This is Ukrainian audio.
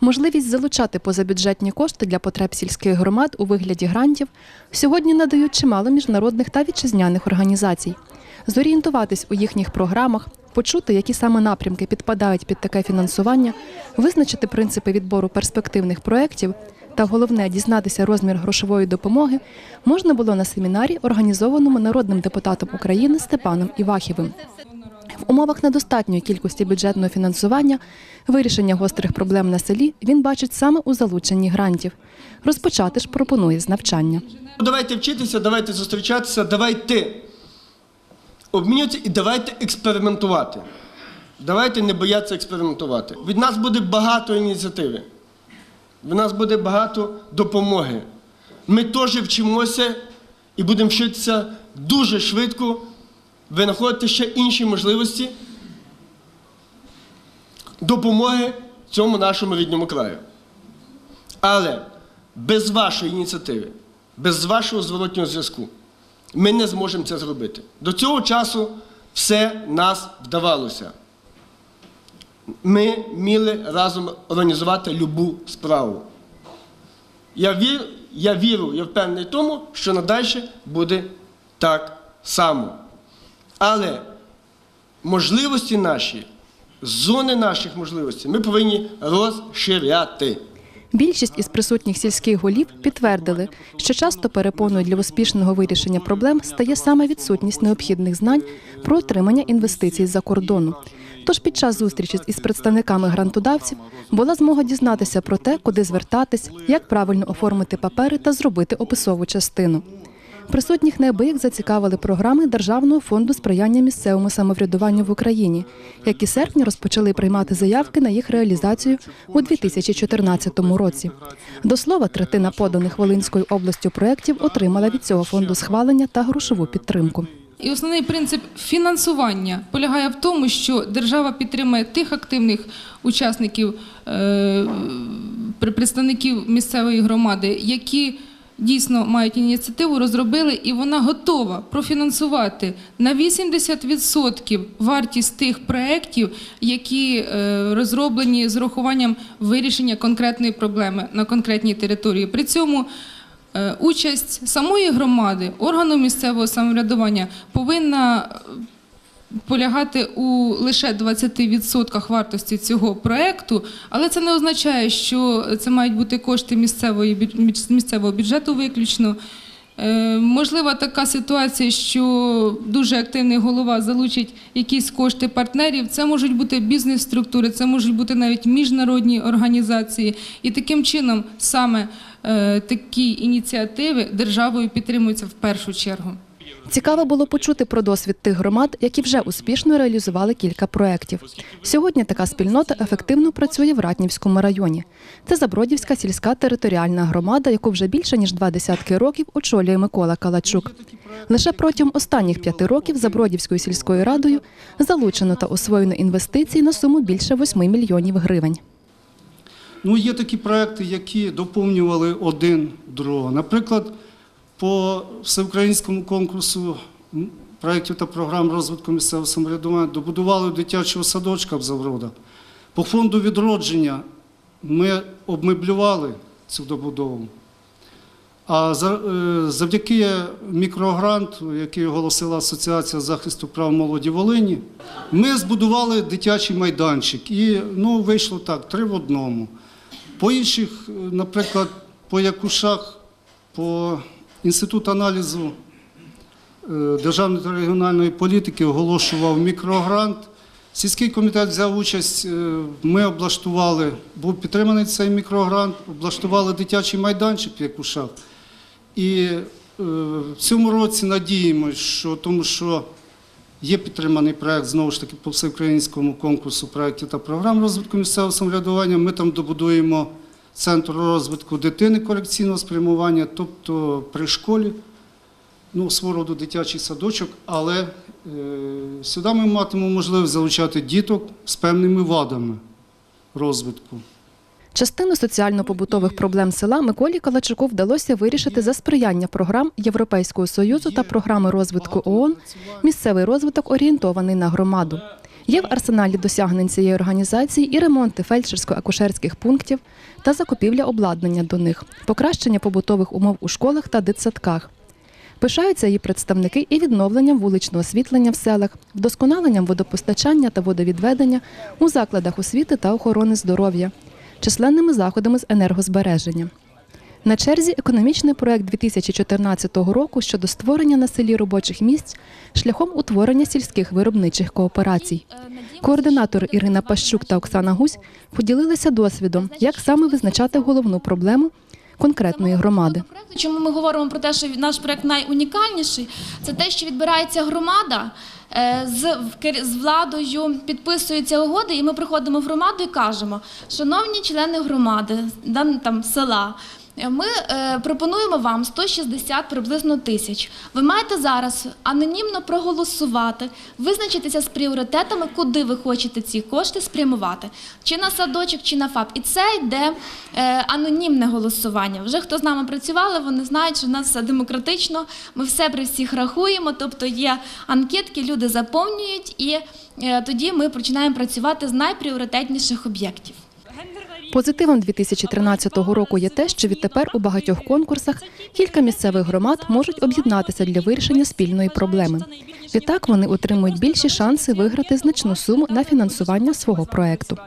Можливість залучати позабюджетні кошти для потреб сільських громад у вигляді грантів сьогодні надають чимало міжнародних та вітчизняних організацій. Зорієнтуватись у їхніх програмах, почути, які саме напрямки підпадають під таке фінансування, визначити принципи відбору перспективних проєктів та головне дізнатися розмір грошової допомоги можна було на семінарі, організованому народним депутатом України Степаном Івахівим. В умовах недостатньої кількості бюджетного фінансування вирішення гострих проблем на селі він бачить саме у залученні грантів. Розпочати ж пропонує з навчання. Давайте вчитися, давайте зустрічатися, давайте обмінюватися і давайте експериментувати. Давайте не боятися експериментувати. Від нас буде багато ініціативи. Від нас буде багато допомоги. Ми теж вчимося і будемо вчитися дуже швидко винаходити ще інші можливості допомоги цьому нашому рідному краю. Але без вашої ініціативи, без вашого зворотнього зв'язку ми не зможемо це зробити. До цього часу все нас вдавалося. Ми вміли разом організувати любу справу. Я вірю, я вірю, я впевнений в тому, що надальше буде так само. Але можливості наші, зони наших можливостей ми повинні розширяти. Більшість із присутніх сільських голів підтвердили, що часто перепоною для успішного вирішення проблем стає саме відсутність необхідних знань про отримання інвестицій з-за кордону. Тож під час зустрічі із представниками грантодавців була змога дізнатися про те, куди звертатись, як правильно оформити папери та зробити описову частину. Присутніх неабияк зацікавили програми Державного фонду сприяння місцевому самоврядуванню в Україні, які з серпня розпочали приймати заявки на їх реалізацію у 2014 році. До слова, третина поданих Волинською областю проєктів отримала від цього фонду схвалення та грошову підтримку. І основний принцип фінансування полягає в тому, що держава підтримує тих активних учасників, е, представників місцевої громади, які дійсно мають ініціативу, розробили, і вона готова профінансувати на 80% вартість тих проєктів, які е, розроблені з урахуванням вирішення конкретної проблеми на конкретній території. При цьому Е, Участь самої громади, органу місцевого самоврядування повинна полягати у лише 20% вартості цього проекту, але це не означає, що це мають бути кошти місцевої місцевого бюджету виключно. Е, Можлива така ситуація, що дуже активний голова залучить якісь кошти партнерів. Це можуть бути бізнес-структури, це можуть бути навіть міжнародні організації. І таким чином саме е, такі ініціативи державою підтримуються в першу чергу. Цікаво було почути про досвід тих громад, які вже успішно реалізували кілька проєктів. Сьогодні така спільнота ефективно працює в Ратнівському районі. Це Забродівська сільська територіальна громада, яку вже більше ніж два десятки років очолює Микола Калачук. Лише протягом останніх п'яти років Забродівською сільською радою залучено та освоєно інвестицій на суму більше 8 мільйонів гривень. Ну, є такі проекти, які доповнювали один другого. Наприклад, по всеукраїнському конкурсу проєктів та програм розвитку місцевого самоврядування добудували дитячого садочка в Завродах. По фонду відродження ми обмеблювали цю добудову. А е, завдяки мікрогранту, який оголосила Асоціація захисту прав молоді Волині, ми збудували дитячий майданчик. І ну, вийшло так, три в одному. По інших, е, наприклад, по Якушах, по інституту аналізу е, державної та регіональної політики оголошував мікрогрант. Сільський комітет взяв участь, е, ми облаштували, був підтриманий цей мікрогрант, облаштували дитячий майданчик в Якушах. І е, в цьому році надіємося, що тому що є підтриманий проект знову ж таки по всеукраїнському конкурсу проєктів та програм розвитку місцевого самоврядування. Ми там добудуємо центр розвитку дитини корекційного спрямування, тобто при школі, ну, свого роду дитячий садочок, але е, сюди ми матимемо можливість залучати діток з певними вадами розвитку. Частину соціально-побутових проблем села Миколі Калачуку вдалося вирішити за сприяння програм Європейського союзу та програми розвитку ООН. Місцевий розвиток орієнтований на громаду. Є в арсеналі досягнень цієї організації і ремонти фельдшерсько-акушерських пунктів та закупівля обладнання до них, покращення побутових умов у школах та дитсадках. Пишаються її представники і відновленням вуличного освітлення в селах, вдосконаленням водопостачання та водовідведення у закладах освіти та охорони здоров'я, численними заходами з енергозбереження. На черзі економічний проект 2014 року щодо створення на селі робочих місць шляхом утворення сільських виробничих кооперацій. Координатор Ірина Пащук та Оксана Гусь поділилися досвідом, як саме визначати головну проблему конкретної громади. Чому ми говоримо про те, що наш проект найунікальніший, це те, що відбирається громада е, з, з владою, підписуються угоди, і ми приходимо в громаду і кажемо, шановні члени громади, там села. Ми е, пропонуємо вам 160 приблизно тисяч. Ви маєте зараз анонімно проголосувати, визначитися з пріоритетами, куди ви хочете ці кошти спрямувати, чи на садочок, чи на ФАП. І це йде е, анонімне голосування. Вже хто з нами працювали, вони знають, що в нас все демократично. Ми все при всіх рахуємо. Тобто є анкетки, люди заповнюють, і е, тоді ми починаємо працювати з найпріоритетніших об'єктів. Позитивом 2013 року є те, що відтепер у багатьох конкурсах кілька місцевих громад можуть об'єднатися для вирішення спільної проблеми. Відтак вони отримують більші шанси виграти значну суму на фінансування свого проекту.